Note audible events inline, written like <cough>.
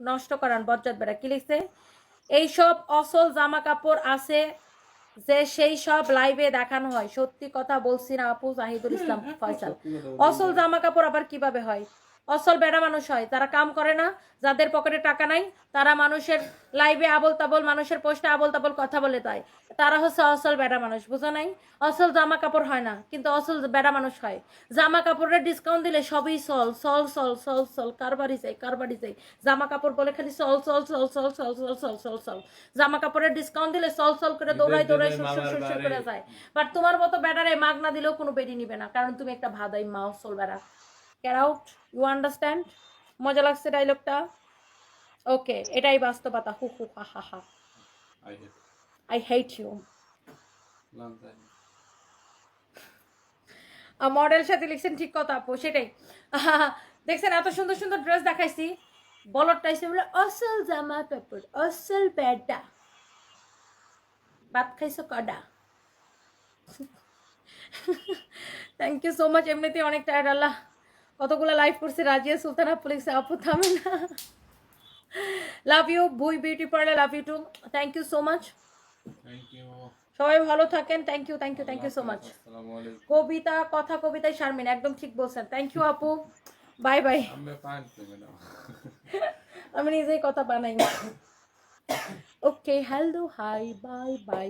নষ্ট করান বজ্জাত বেড়া কি লিখছে? এইসব অসল জামা কাপড় আছে যে সেই সব লাইভে দেখানো হয়। সত্যি কথা বলছি না আপু জাহিদুল ইসলাম <laughs> ফয়সাল। অসল জামা কাপড় আবার কীভাবে হয়? অসল বেড়া মানুষ হয় তারা কাম করে না যাদের পকেটে টাকা নাই তারা মানুষের লাইভে আবল তাবল মানুষের পোস্টে আবল তাবল কথা বলে তাই তারা হচ্ছে অসল বেড়া মানুষ বুঝো নাই অসল জামা কাপড় হয় না কিন্তু অসল বেড়া মানুষ হয় জামা কাপড়ের ডিসকাউন্ট দিলে সবই সল সল সল সল সল কারবারই চাই কারবারই চাই জামা কাপড় বলে খালি সল সল সল সল সল সল সল সল সল জামা কাপড়ের ডিসকাউন্ট দিলে সল সল করে দৌড়াই দৌড়াই সুর সুর সুর করে যায় বাট তোমার মতো বেড়ারে মাগ না দিলেও কোনো বেরি নিবে না কারণ তুমি একটা ভাদাই মা অসল বেড়া ক্যার আউট ইউ আন্ডারস্ট্যান্ড মজা লাগছে ডাইলগটা ওকে এটাই বাস্তবতা। হু হু হা হা হা। আই হেট ইউ মডেল সাথে লিখছেন ঠিক কথা আপু সেটাই। দেখছেন এত সুন্দর সুন্দর ড্রেস দেখাইছি। বলরটা এসে বলে অসল জামা কাপড় অসল ব্যাডা ভাত খাইছো কডা থ্যাংক ইউ সো মাচ এমনিতে অনেক টায়ার্ড আল্লাহ। কতগুলো লাইভ করছে রাজিয়া সুলতানা পুলিশ আপু থামে না লাভ ইউ ভুই beauty parlour love you too thank you so much সবাই ভালো থাকেন। Thank you thank you thank you so much কবিতা কথা কবিতায় শারমিন একদম ঠিক বলছেন। থ্যাংক ইউ আপু। Bye bye. আমি নিজেই কথা বানাই। Okay hello hi bye bye